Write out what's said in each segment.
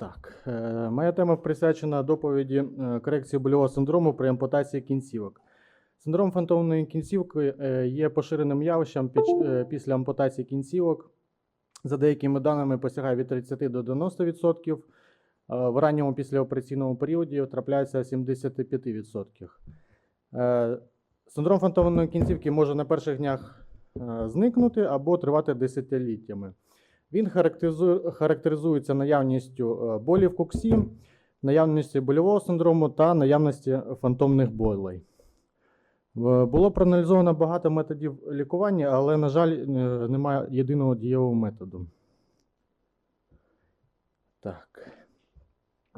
Так, е, моя тема присвячена доповіді е, корекції больового синдрому при ампутації кінцівок. Синдром фантомної кінцівки е, є поширеним явищем після ампутації кінцівок. За деякими даними посягає від 30 до 90%. е, В ранньому післяопераційному періоді трапляється 75%. Е, Синдром фантомної кінцівки може на перших днях зникнути або тривати десятиліттями. Він характеризується наявністю е, болі в коксі, наявністю больового синдрому та наявності фантомних болей. Було проаналізовано багато методів лікування, але, на жаль, е, немає єдиного дієвого методу. Так.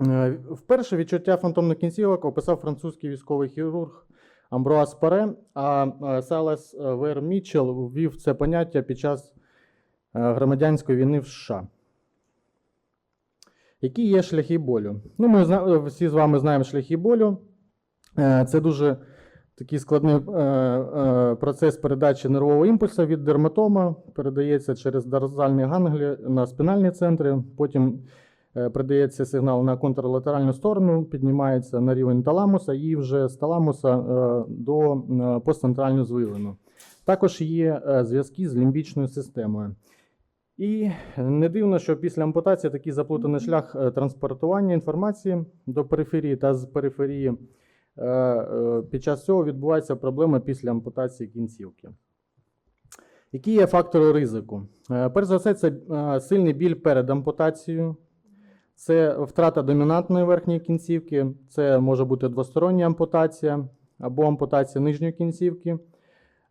Е, Вперше відчуття фантомних кінцівок описав французький військовий хірург Амброас Паре, а е, Селес е, Вер Мітчелл ввів це поняття під час е, громадянської війни в США. Які є шляхи болю? Ну, ми всі з вами знаємо шляхи болю. Е, Це дуже такий складний е, е, процес передачі нервового імпульсу від дерматома, передається через дорзальні ганглі на спінальні центри, потім е, передається сигнал на контрлатеральну сторону, піднімається на рівень таламуса і вже з таламуса е, до е, постцентральну звилину. Також є е, зв'язки з лімбічною системою. І не дивно, що після ампутації такий заплутаний шлях е, транспортування інформації до периферії та з периферії. е, е, Під час цього відбуваються проблеми після ампутації кінцівки. Які є фактори ризику? Перш за все, це сильний біль перед ампутацією, це втрата домінантної верхньої кінцівки, це може бути двостороння ампутація або ампутація нижньої кінцівки.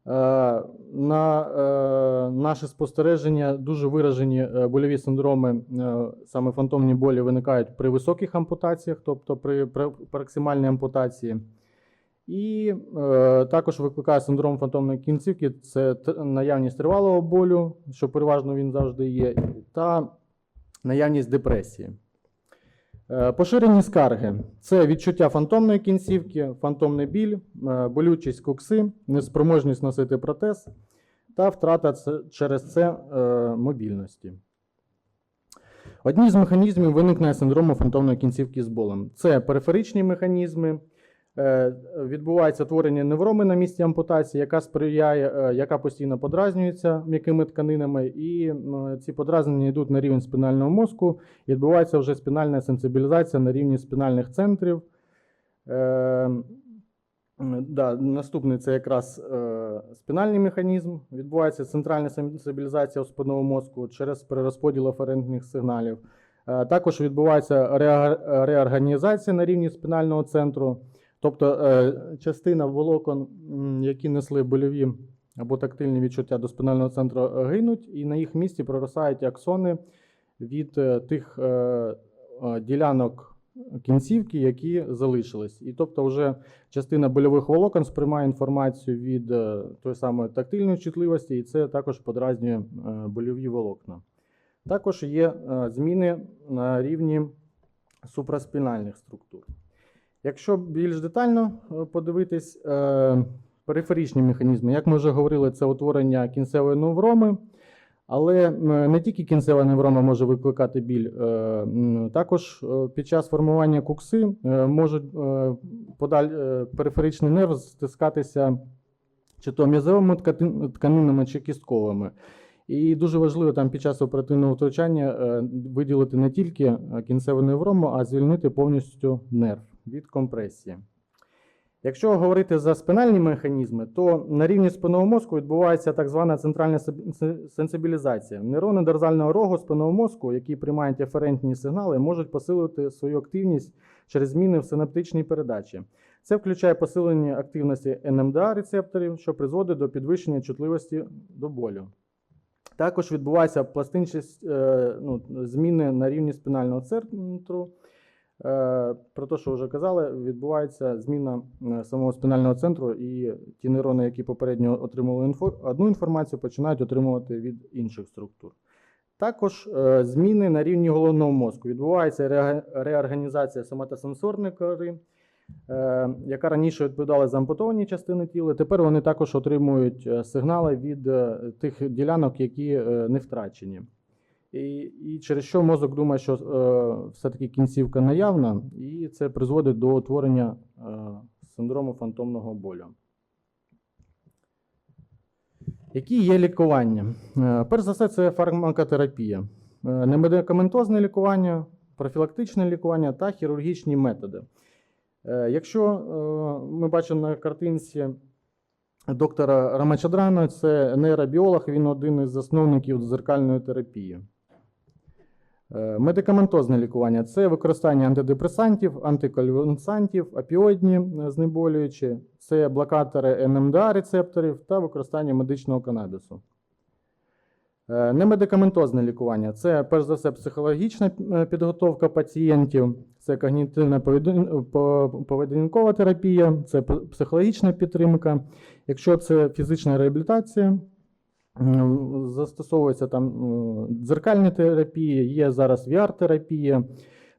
Е, На е, наше спостереження дуже виражені е, больові синдроми, саме фантомні болі виникають при високих ампутаціях, тобто при пр- проксимальній ампутації. І також викликає синдром фантомної кінцівки це наявність тривалого болю, що переважно він завжди є, та наявність депресії. Е, Поширені скарги це відчуття фантомної кінцівки, фантомний біль, е, болючість кокси, неспроможність носити протез та втрата через це е, мобільності. Одні з механізмів виникнення синдрому фантомної кінцівки з болем. Це периферичні механізми, відбувається творення невроми на місці ампутації, яка сприяє, е, яка постійно подразнюється м'якими тканинами, і ці подразнення йдуть на рівень спінального мозку, і відбувається вже спінальна сенсибілізація на рівні спінальних центрів. Е, Да, наступний це якраз е, спінальний механізм. Відбувається центральна сенсибілізація спинного мозку через перерозподіл аферентних сигналів. Е, також відбувається реорганізація на рівні спінального центру. Тобто е, частина волокон, які несли больові або тактильні відчуття до спінального центру, е, гинуть, і на їх місці проростають аксони від е, тих ділянок кінцівки, які залишились. І тобто, вже частина больових волокон сприймає інформацію від тої самої тактильної чутливості, і це також подразнює больові волокна. Також є зміни на рівні супраспінальних структур. Якщо більш детально е, подивитись, е, периферичні механізми, як ми вже говорили, це утворення кінцевої невроми. Але е, не тільки кінцева неврома може викликати біль, також під час формування кукси е, можуть е, подаль, периферичний нерв стискатися чи то м'язовими тканинами, чи кістковими. І дуже важливо там під час оперативного втручання виділити не тільки кінцеву неврому, а звільнити повністю нерв від компресії. Якщо говорити за спинальні механізми, то на рівні спинного мозку відбувається так звана центральна сен- сен- сенсибілізація. Нейрони дорзального рогу спинного мозку, які приймають еферентні сигнали, можуть посилити свою активність через зміни в синаптичній передачі. Це включає посилення активності НМДА рецепторів, що призводить до підвищення чутливості до болю. Також відбувається пластичність е, ну, зміни на рівні спінального центру. Е, Про те, що вже казали, відбувається зміна е, самого спінального центру, і ті нейрони, які попередньо отримували інфо- одну інформацію, починають отримувати від інших структур. Також е, зміни на рівні головного мозку. Відбувається реорганізація соматосенсорної кори, яка раніше відповідала за ампутовані частини тіла. Тепер вони також отримують сигнали від тих ділянок, які не втрачені. І, і через що мозок думає, що е, все-таки кінцівка наявна, і це призводить до утворення е, синдрому фантомного болю. Які є лікування? Е, Перш за все, це фармакотерапія, Е, немедикаментозне лікування, профілактичне лікування та хірургічні методи. Е, Якщо е, ми бачимо на картинці доктора Рамачадрана, це нейробіолог, він один із засновників дзеркальної терапії. Е, Медикаментозне лікування це використання антидепресантів, антиконвульсантів, опіоїдні е, знеболюючі, це блокатори НМДА рецепторів та використання медичного канабісу. Е, Немедикаментозне лікування це перш за все психологічна підготовка пацієнтів, це когнітивна поведін- поведінкова терапія, це психологічна підтримка. Якщо це фізична реабілітація, застосовується там дзеркальні терапії, є зараз VR-терапія,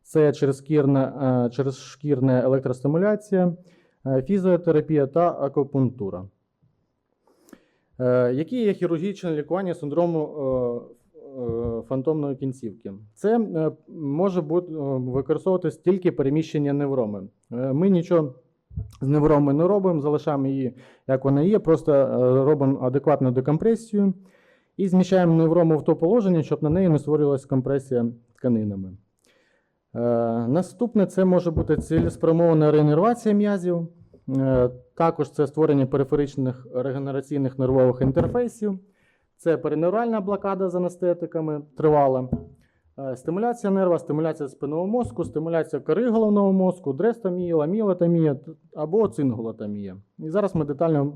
це через, шкірна, е, через шкірна електростимуляція, е, фізіотерапія та акупунктура. Е, Які є хірургічне лікування синдрому е, е, фантомної кінцівки? Це е, може бути, е, використовуватись тільки переміщення невроми. Е, Ми нічого з невроми не робимо, залишаємо її, як вона є, просто е, робимо адекватну декомпресію і зміщаємо неврому в то положення, щоб на неї не створювалася компресія тканинами. Е, Наступне це може бути цілеспрямована реінервація м'язів. Е, Також це створення периферичних регенераційних нервових інтерфейсів. Це переневральна блокада з анестетиками тривала. Е, Стимуляція нерва, стимуляція спинного мозку, стимуляція кори головного мозку, дрестомія, ламілотомія або цинголотомія. І зараз ми детально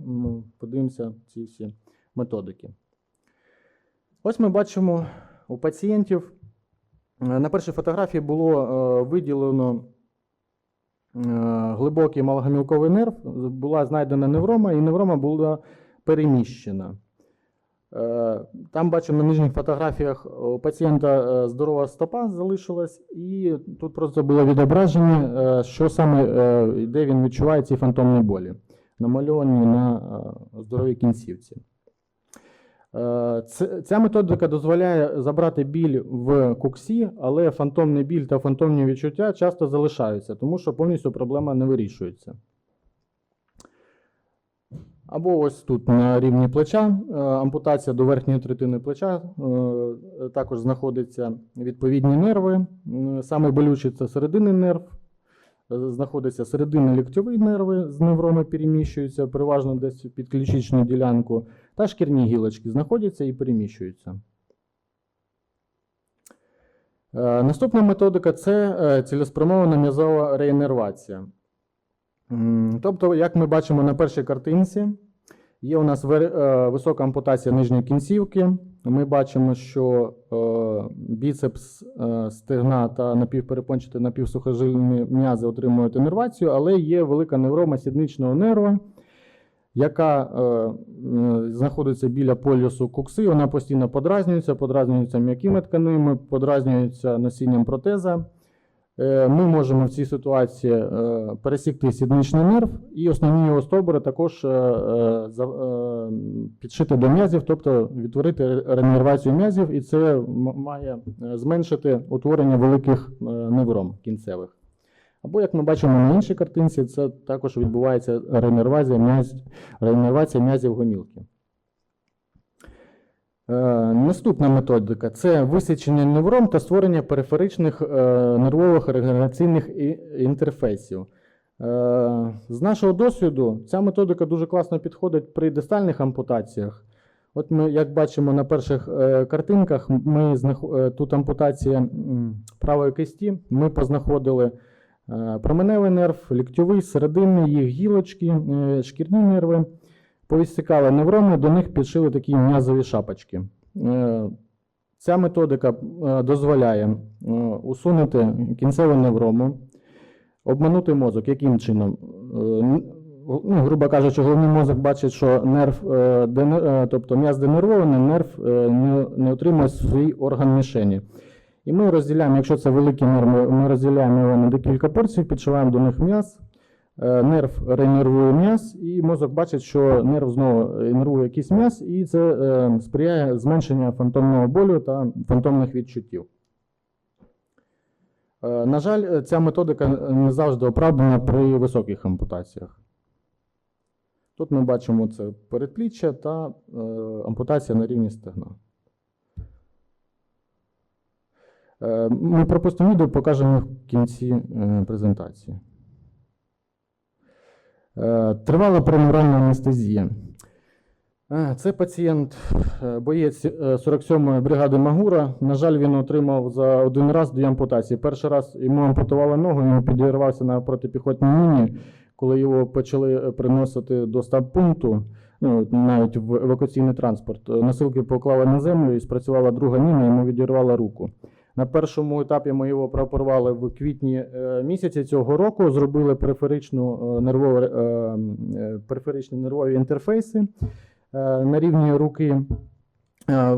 подивимося ці всі методики. Ось ми бачимо у пацієнтів. е, На першій фотографії було е, виділено глибокий малогамілковий нерв, була знайдена неврома, і неврома була переміщена. Е, Там бачимо на нижніх фотографіях у пацієнта е, здорова стопа залишилась, і тут просто було відображення, е, що саме, е, де він відчуває ці фантомні болі, намальовані на е, здоровій кінцівці. Е, Ця методика дозволяє забрати біль в куксі, але фантомний біль та фантомні відчуття часто залишаються, тому що повністю проблема не вирішується. Або ось тут на рівні плеча, е, ампутація до верхньої третини плеча, е, також знаходяться відповідні нерви. Саме болючий це серединний нерв, знаходиться серединно-ліктьові нерви з невроми переміщуються, переважно десь під ключичну ділянку, та шкірні гілочки знаходяться і переміщуються. Е, Наступна методика це цілеспрямована м'язова реінервація. Тобто, як ми бачимо на першій картинці, є у нас е, висока ампутація нижньої кінцівки. Ми бачимо, що е, біцепс, е, стегна та напівперепончаті напівсухожильні м'язи отримують інервацію, але є велика неврома сідничного нерва, яка знаходиться біля полюсу кукси. Вона постійно подразнюється, подразнюється м'якими тканинами, подразнюється носінням протеза. Е, Ми можемо в цій ситуації е, пересікти сідничний нерв, і основні його стовбури також е, підшити до м'язів, тобто відтворити ренервацію м'язів, і це має зменшити утворення великих невром кінцевих. Або, як ми бачимо на іншій картинці, це також відбувається ренервація м'язів гомілки. Е, Наступна методика це висічення неврон та створення периферичних е, нервових регенераційних інтерфейсів. Е, З нашого досвіду ця методика дуже класно підходить при дистальних ампутаціях. От ми, як бачимо на перших картинках, ми тут ампутація правої кисті. Ми познаходили променевий нерв, ліктьовий, серединний, їх гілочки, шкірні нерви. Повісікали неврони, до них підшили такі м'язові шапочки. Е, Ця методика е, дозволяє е, усунути кінцеву неврому, обманути мозок. Яким чином? Ну, грубо кажучи, головний мозок бачить, що нерв, тобто м'яз денервований, нерв не, отримує свій орган мішені. І ми розділяємо, якщо це великий нерв, ми, розділяємо його на декілька порцій, підшиваємо до них м'яз, Нерв рeinnerвує м'яз, і мозок бачить, що нерв знову інервує якийсь м'яз, і це е, сприяє зменшенню фантомного болю та фантомних відчуттів. Е, На жаль, е, ця методика не завжди оправдана при високих ампутаціях. Тут ми бачимо це передпліччя та е, ампутація на рівні стегна. Е, Ми пропустимо відео, покажемо в кінці е, презентації. Е, Тривала переморальна анестезія. Е, Це пацієнт, е, боєць е, 47-ї бригади Магура. На жаль, він отримав за один раз дві ампутації. Перший раз йому ампутували ногу, він підірвався на протипіхотній міні. Коли його почали приносити до стаб-пункту, ну, навіть в евакуаційний транспорт, носилки поклали на землю і спрацювала друга міна, йому відірвала руку. На першому етапі ми його прооперували в квітні е, місяці цього року. Зробили периферичну е, нервову, е, периферичні нервові інтерфейси на рівні руки.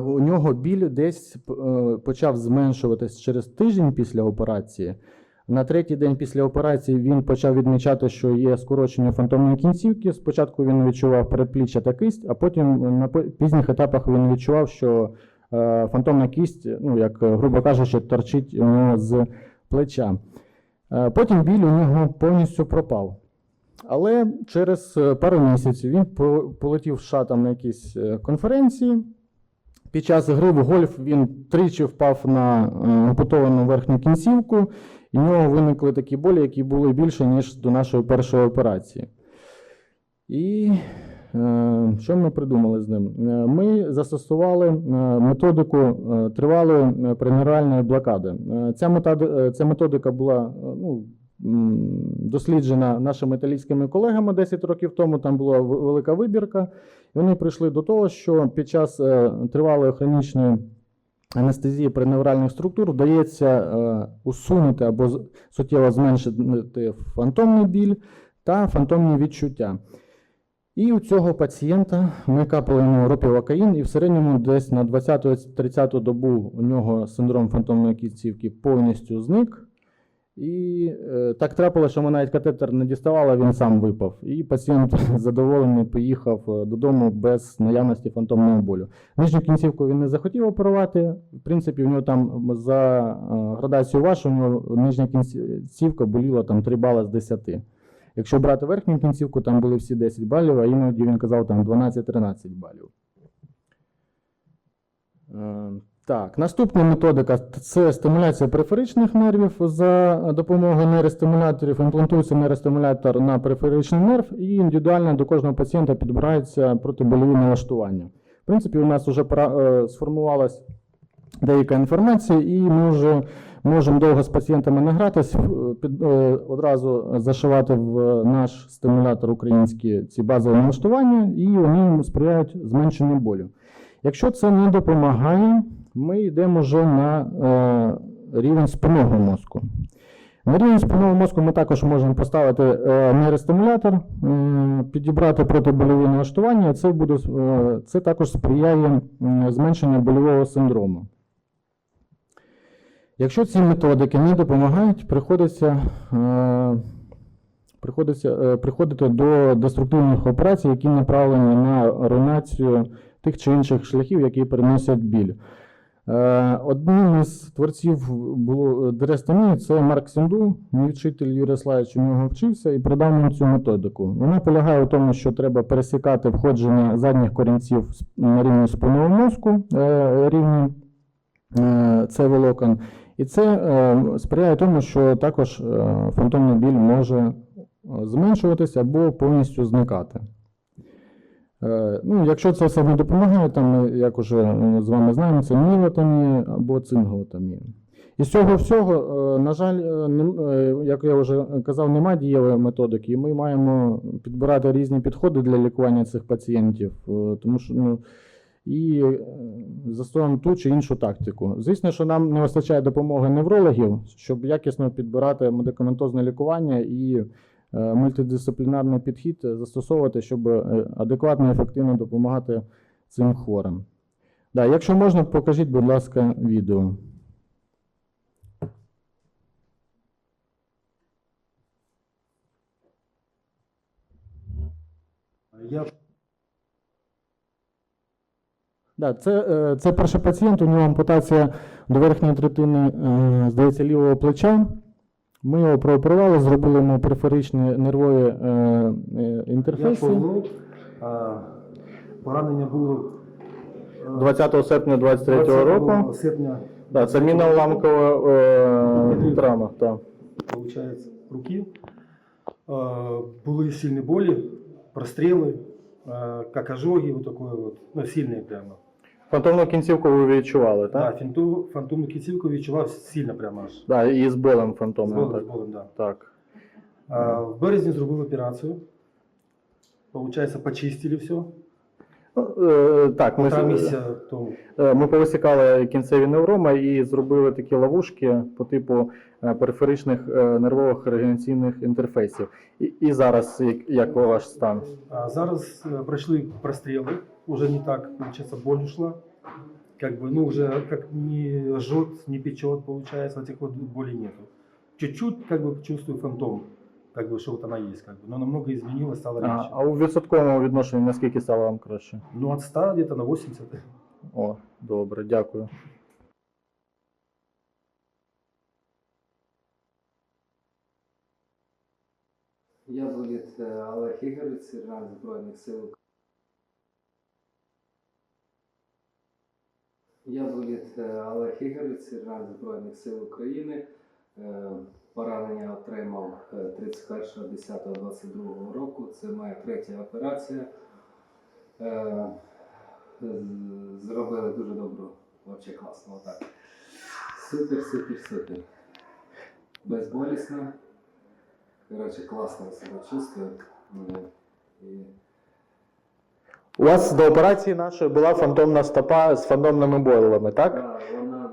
У нього біль десь почав зменшуватись через тиждень після операції. На третій день після операції він почав відмічати, що є скорочення фантомної кінцівки. Спочатку він відчував передпліччя та кисть, а потім на пізніх етапах він відчував, що фантомна кість, ну як е, грубо кажучи, торчить у нього з плеча. Е, Потім біль у нього повністю пропав. Але через е, пару місяців він полетів в США там на якісь е, конференції. Під час гри в гольф він тричі впав на е, ампутовану верхню кінцівку, і в нього виникли такі болі, які були більше, ніж до нашої першої операції. І е, що ми придумали з ним? Е, Ми застосували е, методику е, тривалої е, пренеральної блокади. Е, Ця, методи- е, ця методика була е, ну, досліджена нашими італійськими колегами 10 років тому. Там була велика вибірка. І вони прийшли до того, що під час е, тривалої хронічної анестезії преневральних структур вдається е, усунути або суттєво зменшити фантомний біль та фантомні відчуття. І у цього пацієнта ми капали йому ропівакаїн, і в середньому десь на 20-30 добу у нього синдром фантомної кінцівки повністю зник. І е, так трапилося, що ми навіть катетер не діставали, він сам випав. І пацієнт задоволений поїхав е, додому без наявності фантомного болю. Нижню кінцівку він не захотів оперувати. В принципі, у нього там за е, градацією вашу, у нього нижня кінцівка боліла там 3 бали з 10. Якщо брати верхню кінцівку, там були всі 10 балів, а іноді він казав там 12-13 балів. Е, Так, наступна методика це стимуляція периферичних нервів за допомогою нейростимуляторів. Імплантується нейростимулятор на периферичний нерв, і індивідуально до кожного пацієнта підбирається протибольові налаштування. В принципі, у нас вже сформувалась деяка інформація, і ми вже можемо довго з пацієнтами не гратись, в- під, е, одразу зашивати в наш стимулятор українські ці базові налаштування, і вони сприяють зменшенню болю. Якщо це не допомагає, ми йдемо вже на е, рівень спинного мозку. На рівень спинного мозку ми також можемо поставити е, нейростимулятор, е, підібрати протибольові налаштування. Це, буде, е, це також сприяє м, зменшенню больового синдрому. Якщо ці методики не допомагають, приходиться, е, приходиться е, приходити до деструктивних операцій, які направлені на руйнацію тих чи інших шляхів, які переносять біль. Е, Одним із творців було дерестомії це Марк Сінду, мій вчитель Юрій Славич у нього вчився і придав нам цю методику. Вона полягає в тому, що треба пересікати входження задніх корінців на рівні спинного мозку, рівні це волокон. І це е, сприяє тому, що також е, фантомний біль може е, зменшуватися або повністю зникати. Ну, якщо це все не допомагає, там, як уже з вами знаємо, це мілотомія або цинголотомія. Із цього всього, на жаль, як я вже казав, немає дієвої методики, і ми маємо підбирати різні підходи для лікування цих пацієнтів, тому що ну, і е, застосовуємо ту чи іншу тактику. Звісно, що нам не вистачає допомоги неврологів, щоб якісно підбирати медикаментозне лікування і е, мультидисциплінарний підхід застосовувати, щоб е, адекватно і ефективно допомагати цим хворим. Да, якщо можна, покажіть, будь ласка, відео. Я Да, це, е, це перший пацієнт, у нього ампутація до верхньої третини, е, здається, лівого плеча. Ми його прооперували, зробили йому периферичні нервові е, е, Я інтерфейси. А, поранення було е, 20 серпня 23 року. серпня, Да, це міноуламкова е, травма. Так. виходить, руки. Е, були сильні болі, простріли, е, як ожоги, вот такое вот, ну, сильні прямо. Фантомну кінцівку ви відчували, Да, так? фінту, фантомну кінцівку відчував сильно прямо аж. Да, і з болем З фантомним. болем, з Так. болем, да. так. А, в березні зробив операцію. Получається, почистили все. Ну, е, так, ми, Полтора з- місяця тому. е, ми повисікали кінцеві невроми і зробили такі ловушки по типу е, периферичних е, нервових регенераційних інтерфейсів. І, і зараз як, як ваш стан? А зараз прошли прострелы, уже не так, получается, боль ушла. Как бы, ну, уже как не жжет, не печет, получается, этих вот боли нету. Чуть-чуть, как бы, чувствую фантом, как бы, что вот она есть, как бы, но намного изменилось, стало А, легче. а у відсотковому відношенні наскільки стало вам краще? Ну, от 100 где-то на 80. О, добре, дякую. Я Буліт е, Олег Ігорович, сержант Збройних сил. Ук- Я Буліт е, Олег Ігорович, сержант Збройних сил України. Е, Поранення отримав е, 31.10.22 року. Це моя третя операція. Е, Зробили дуже добру, взагалі класно. Отак. Супер, супер, супер. Безболісно. Короче, классно я себя чувствую. У вас до операції нашої була фантомна стопа з фантомними бойлами, так? да, вона,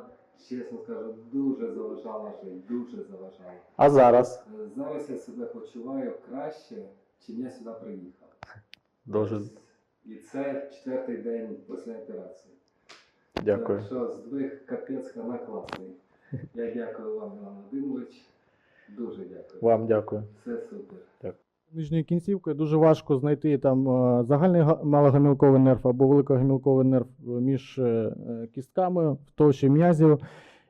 чесно скажу, дуже заважала жити, дуже заважала. А зараз? Е, Зараз я себе почуваю краще, чим я сюди приїхав. Дуже І це четвертий день після операції. дякую. Так що здвиг капець хана класний. Я дякую вам, Іван Володимирович. Дуже дякую. Вам дякую. Все супер. Нижньою кінцівкою дуже важко знайти там е, загальний га- малогамілковий нерв або великогамілковий нерв між е, е, кістками в товщі м'язів.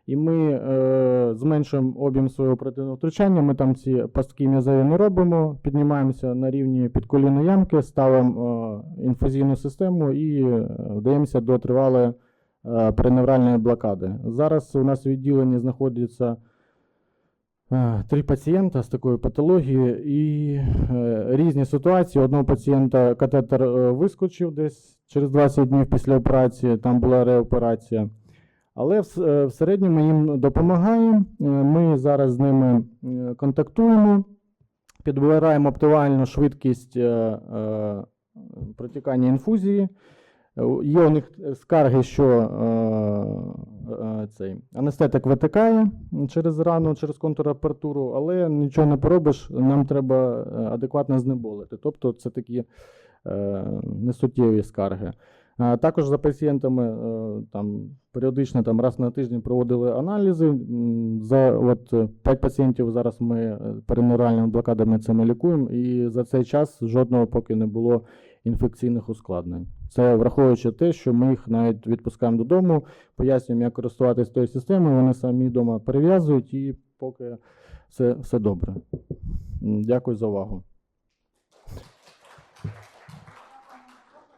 І ми е, зменшуємо об'єм свого оперативного втручання. Ми там ці пастки м'язеві не робимо, піднімаємося на рівні підколінної ямки, ставимо е, інфузійну систему і е, вдаємося до тривалої е, переневральної блокади. Зараз у нас у відділенні знаходиться Е, Три пацієнта з такою патологією і е, різні ситуації. Одного пацієнта катетер е, вискочив десь через 20 днів після операції, там була реоперація. Але в, е, в середньому їм допомагаємо. Е, Ми зараз з ними е, контактуємо, підбираємо оптимальну швидкість е, е, протікання інфузії. Е, Є у них скарги, що е, е, цей анестетик витикає через рану, через контрапертуру, але нічого не поробиш, нам треба е, адекватно знеболити. Тобто це такі е, несуттєві скарги. А також за пацієнтами е, там, періодично там, раз на тиждень проводили аналізи. За от, 5 пацієнтів зараз ми е, переневральними блокадами це ми лікуємо, і за цей час жодного поки не було інфекційних ускладнень. Це враховуючи те, що ми їх навіть відпускаємо додому, пояснюємо, як користуватися тою системою, вони самі вдома перев'язують і поки все, все добре. Дякую за увагу.